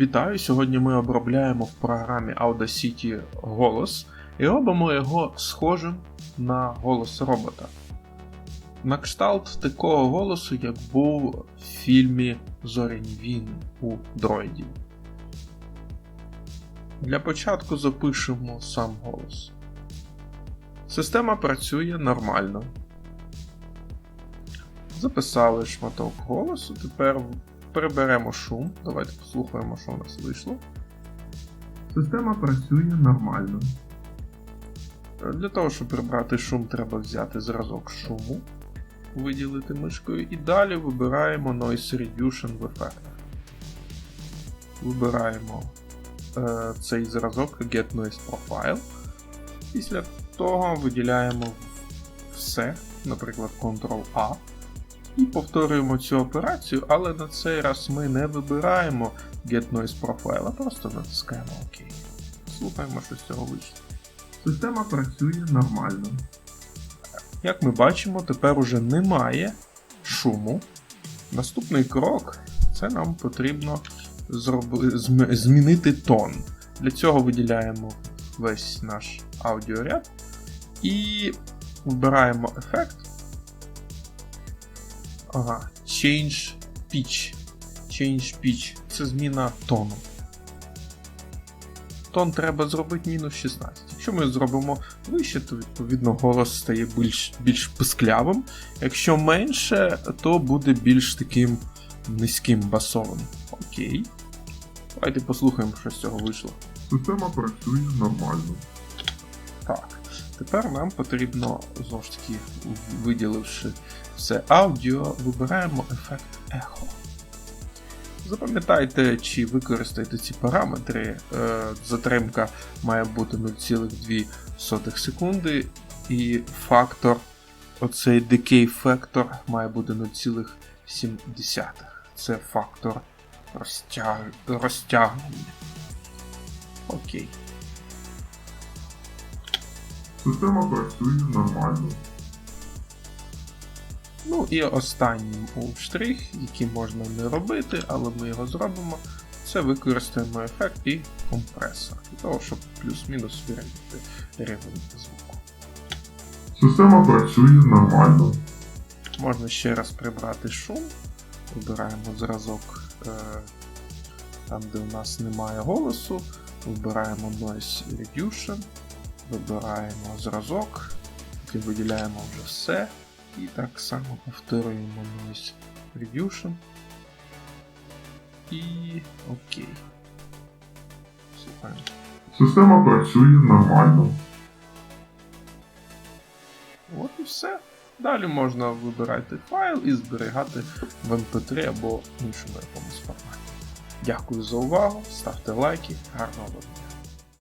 Вітаю! Сьогодні ми обробляємо в програмі Audacity голос і робимо його схожим на голос робота. На кшталт такого голосу, як був в фільмі Зоряні війни у дроїдів. Для початку запишемо сам голос. Система працює нормально. Записали шматок голосу, тепер приберемо шум. Давайте послухаємо, що у нас вийшло. Система працює нормально. Для того, щоб прибрати шум, треба взяти зразок шуму, виділити мишкою і далі вибираємо Noise Reduction в ефектах. Вибираємо е, цей зразок Get Noise Profile. Після того виділяємо все, наприклад, Ctrl-A. І повторюємо цю операцію, але на цей раз ми не вибираємо Get Noise Profile, а просто натискаємо ОК. Слухаємо, що з цього вийшло. Система працює нормально. Як ми бачимо, тепер уже немає шуму. Наступний крок це нам потрібно зроби... зм- змінити тон. Для цього виділяємо весь наш аудіоряд і вибираємо ефект. Ага, Change Pitch. Change Pitch. Це зміна тону. Тон треба зробити мінус 16. Якщо ми зробимо вище, то відповідно голос стає більш, більш писклявим. Якщо менше, то буде більш таким низьким басовим. Окей. Давайте послухаємо, що з цього вийшло. Система працює нормально. Так, тепер нам потрібно знову ж таки, виділивши все аудіо, вибираємо ефект ехо. Запам'ятайте, чи використаєте ці параметри. Е, Затримка має бути 0,2 секунди, і фактор, оцей decay фактор має бути 0,7. Це фактор розтяг... розтягнення. Окей. Система працює нормально. Ну і останній був штрих, який можна не робити, але ми його зробимо. Це використаємо ефект і компресор, для того, щоб плюс-мінус вирівняти рівень звуку. Система працює нормально. Можна ще раз прибрати шум. Вибираємо зразок е, там, де у нас немає голосу. Вибираємо Noise Reduction, вибираємо зразок, потім виділяємо вже все. І так само повторюємо Noise Reduction. І окей. Слухаємо. Система працює нормально. От і все. Далі можна вибирати файл і зберігати в MP3 або іншому якомусь форматі. Дякую за увагу, ставте лайки, гарного дня!